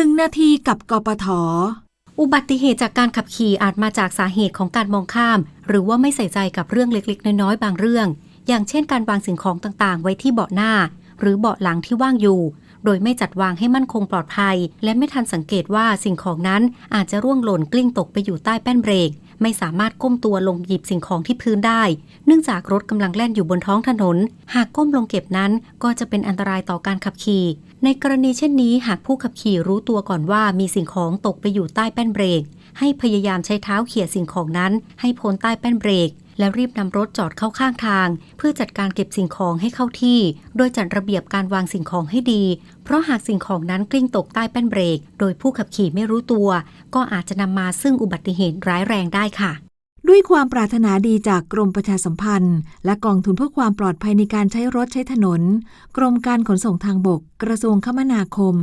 หนึ่งนาทีกับกปท อุบัติเหตุจากการขับขี่อาจมาจากสาเหตุของการมองข้าม หรือว่าไม่ใส่ใจกับเรื่องเล็กๆ น้อยๆ บางเรื่อง อย่างเช่นการวางสิ่งของต่างๆ ไว้ที่เบาะหน้า หรือเบาะหลังที่ว่างอยู่ โดยไม่จัดวางให้มั่นคงปลอดภัย และไม่ทันสังเกตว่าสิ่งของนั้นอาจจะร่วงหล่นกลิ้งตกไปอยู่ใต้แป้นเบรก ไม่สามารถก้มตัวลงหยิบสิ่งของที่พื้นได้ เนื่องจากรถกำลังแล่นอยู่บนท้องถนน หากก้มลงเก็บนั้นก็จะเป็นอันตรายต่อการขับขี่ ในกรณีเช่นนี้หากผู้ขับขี่รู้ตัวก่อนว่ามีสิ่งของตกไปอยู่ใต้แป้นเบรก ให้พยายามใช้เท้าเขี่ยสิ่งของนั้น ให้พ้นใต้แป้นเบรก แล้วรีบนำรถจอดเข้าข้างทาง เพื่อจัดการเก็บสิ่งของให้เข้าที่ โดยจัดระเบียบการวางสิ่งของให้ดี เพราะหากสิ่งของนั้นกลิ้งตกใต้แป้นเบรก โดยผู้ขับขี่ไม่รู้ตัว ก็อาจจะนำมาซึ่งอุบัติเหตุร้ายแรงได้ค่ะด้วยความปรารถนาดีจากกรมประชาสัมพันธ์ และกองทุนเพื่อความปลอดภัยในการใช้รถใช้ถนน กรมการขนส่งทางบก กระทรวงคมนาคม